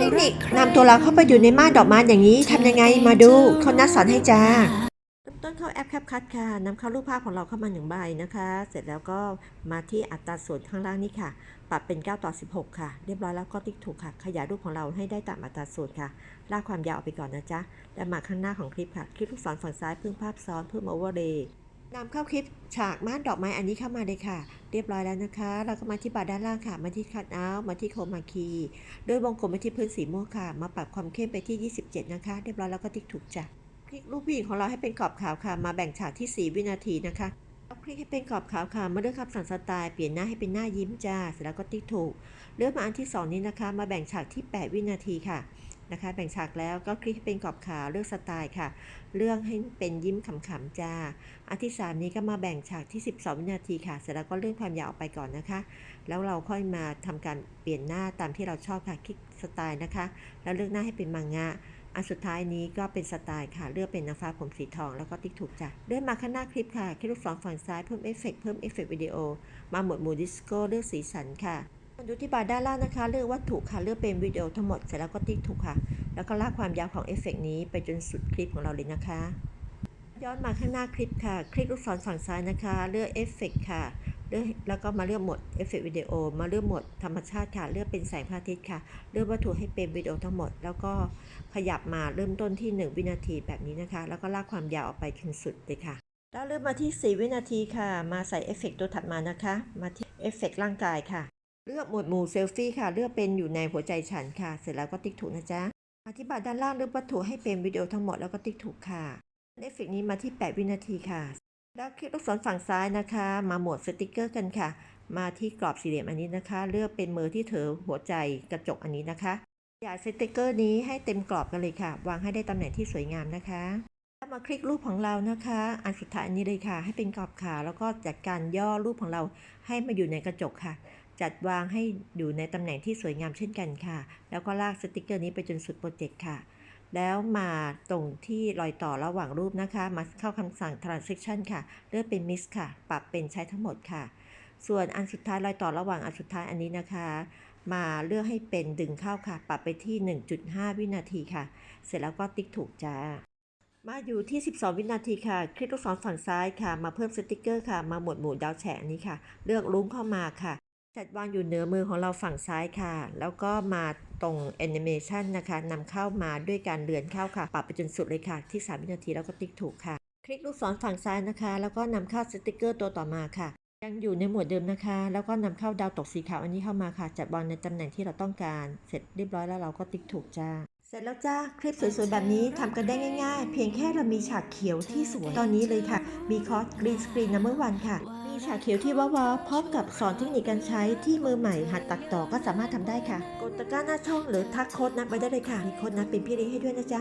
เทคนิคนำตัวเราเข้าไปอยู่ในม่านดอกไม้อย่างนี้ทำยังไงมาดูเขานัดสอนให้จ้าเริ่มต้นเข้าแอปแคปคัดค่ะนำเข้ารูปภาพของเราเข้ามาหนึ่งใบนะคะ เสร็จแล้วก็มาที่อัตราส่วนข้างล่างนี่ค่ะ ปรับเป็น 9 ต่อ 16 ค่ะ เรียบร้อยแล้วก็ติ๊กถูกค่ะ ขยายรูปของเราให้ได้ตามอัตราส่วนค่ะ ลากความยาวออกไปก่อนนะจ๊ะแล้วมาข้างหน้าของคลิปค่ะ คลิกลูกศรฝั่งซ้ายเพิ่มภาพซ้อนเพิ่มโอเวอร์เลย์ นำเข้าคลิปฉากม่านดอกไม้อันนี้เข้ามาเลยค่ะ เรียบร้อยแล้วนะคะ เราก็มาที่บาร์ด้านล่างค่ะ มาที่คัทเอาท์มาที่โคมาคีโดยวงกลมไปที่พื้นสีม่วงค่ะ มาปรับความเข้มไปที่ 27 นะคะ เรียบร้อยแล้วก็ติ๊กถูกจ้ะคลิกรูปผู้หญิงของเราให้เป็นกรอบขาวค่ะ มาแบ่งฉากที่ 4 วินาทีนะคะเอาคลิกให้เป็นกรอบขาวค่ะ มาเลือกคำสั่งสไตล์เปลี่ยนหน้าให้เป็นหน้ายิ้มจ้าเสร็จแล้วก็ติ๊กถูก เลือกมาอันที่ 2 นี้นะคะ มาแบ่งฉากที่ 8 วินาทีค่ะ นะคะแบ่งฉากแล้วก็คลิกให้เป็นกรอบขาวเลือกสไตล์ค่ะ เลือกให้เป็นยิ้มขำๆจ้าอันที่ 3 นี้ก็มาแบ่งฉากที่ 12 วินาทีค่ะ เสร็จแล้วก็เลื่อนความยาวออกไปก่อนนะคะ แล้วเราค่อยมาทำการเปลี่ยนหน้าตามที่เราชอบค่ะคลิกสไตล์นะคะ แล้วเลือกหน้าให้เป็นมังงะอันสุดท้ายนี้ก็เป็นสไตล์ค่ะ เลือกเป็นนางฟ้าผมสีทองแล้วก็ติ๊กถูกจ้ะเลื่อนมาข้างหน้าคลิปค่ะคลิกลูกศรฝั่งซ้ายเพิ่มเอฟเฟกต์เพิ่มเอฟเฟกต์วิดีโอมาหมวดหมู่ดิสโก้เลือกสีสันค่ะ ดูที่บาร์ด้านล่างนะคะ เลือกวัตถุค่ะ เลือกเป็นวิดีโอทั้งหมดเสร็จแล้วก็ติ๊กถูกค่ะ แล้วก็ลากความยาวของเอฟเฟกต์นี้ไปจนสุดคลิปของเราเลยนะคะ ย้อนมาข้างหน้าคลิปค่ะ คลิกลูกศรฝั่งซ้ายนะคะ เลือกเอฟเฟกต์ค่ะเลือกแล้วก็มาเลือกหมดเอฟเฟกต์วิดีโอ มาเลือกหมดธรรมชาติค่ะ เลือกเป็นแสงพระอาทิตย์ค่ะ เลือกวัตถุให้เป็นวิดีโอทั้งหมด แล้วก็ขยับมาเริ่มต้นที่ 1 วินาทีแบบนี้นะคะ แล้วก็ลากความยาวออกไปถึงสุดเลยค่ะ แล้วเริ่มมาที่ 4 วินาทีค่ะ มาใส่เอฟเฟกตัวถัดมานะคะ มาที่เอฟเฟกร่างกายค่ะ เลือกหมวดหมู่เซลฟี่ค่ะ เลือกเป็นอยู่ในหัวใจฉันค่ะ เสร็จแล้วก็ติ๊กถูกนะจ๊ะ อธิบายด้านล่างเลือกวัตถุให้เป็นวิดีโอทั้งหมดแล้วก็ติ๊กถูกค่ะเอฟเฟกนี้มาที่ 8 วินาทีค่ะ แล้วคลิกลูกศรฝั่งซ้ายนะคะ มาหมวดสติกเกอร์กันค่ะ มาที่กรอบสี่เหลี่ยมอันนี้นะคะ เลือกเป็นมือที่ถือหัวใจกระจกอันนี้นะคะขยายสติกเกอร์นี้ให้เต็มกรอบกันเลยค่ะ วางให้ได้ตำแหน่งที่สวยงามนะคะ มาคลิกรูปของเรานะคะ อันสุดท้ายนี้เลยค่ะ ให้เป็นกรอบขาแล้วก็จัดการย่อรูปของเราให้มาอยู่ในกระจกค่ะ จัดวางให้อยู่ในตำแหน่งที่สวยงามเช่นกันค่ะ แล้วก็ลากสติกเกอร์นี้ไปจนสุดโปรเจกต์ค่ะ แล้วมาตรงที่รอยต่อระหว่างรูปนะคะ มาเข้าคำสั่ง transition ค่ะ เลือกเป็น mix ค่ะ ปรับเป็นใช้ทั้งหมดค่ะ ส่วนอันสุดท้ายรอยต่อระหว่างอันสุดท้ายอันนี้นะคะมาเลือกให้เป็นดึงเข้าค่ะ ปรับไปที่ 1.5 วินาทีค่ะ เสร็จแล้วก็ติ๊กถูกจ้า มาอยู่ที่ 12 วินาทีค่ะ คลิกลูกศรฝั่งซ้ายค่ะ มาเพิ่มสติกเกอร์ค่ะ มาหมวดหมู่ดาวแฉกนนี้ค่ะ เลือกลุ้งเข้ามาค่ะ จัดวางอยู่เหนือมือของเราฝั่งซ้ายค่ะ แล้วก็มาตรงแอนิเมชันนะคะนำเข้ามาด้วยการเลือนเข้าค่ะ ปรับไปจนสุดเลยค่ะ ที่ 3 วินาทีแล้วก็ติ๊กถูกค่ะ คลิกลูกศรฝั่งซ้ายนะคะ แล้วก็นำเข้าสติกเกอร์ตัวต่อมาค่ะ ยังอยู่ในหมวดเดิมนะคะ แล้วก็นำเข้าดาวตกสีขาวอันนี้เข้ามาค่ะ จัดวางในตำแหน่งที่เราต้องการ เสร็จเรียบร้อยแล้วเราก็ติ๊กถูกจ้า เสร็จแล้วจ้าคลิปสวยๆแบบนี้ทำกันได้ง่ายๆ เพียงแค่เรามีฉากเขียวที่สวยตอนนี้เลยค่ะ มีคอร์สกรีนสกรีนนัมเบอร์วันค่ะ มีฉากเขียวที่ว้าวๆพร้อมกับสอนเทคนิคการใช้ที่มือใหม่ หัดตัดต่อก็สามารถทำได้ค่ะ กดตะกร้าหน้าช่องหรือทักโค้ดนัดไว้ได้เลยค่ะ มีโค้ดนัดเป็นพี่เลี้ยงให้ด้วยนะจ๊ะ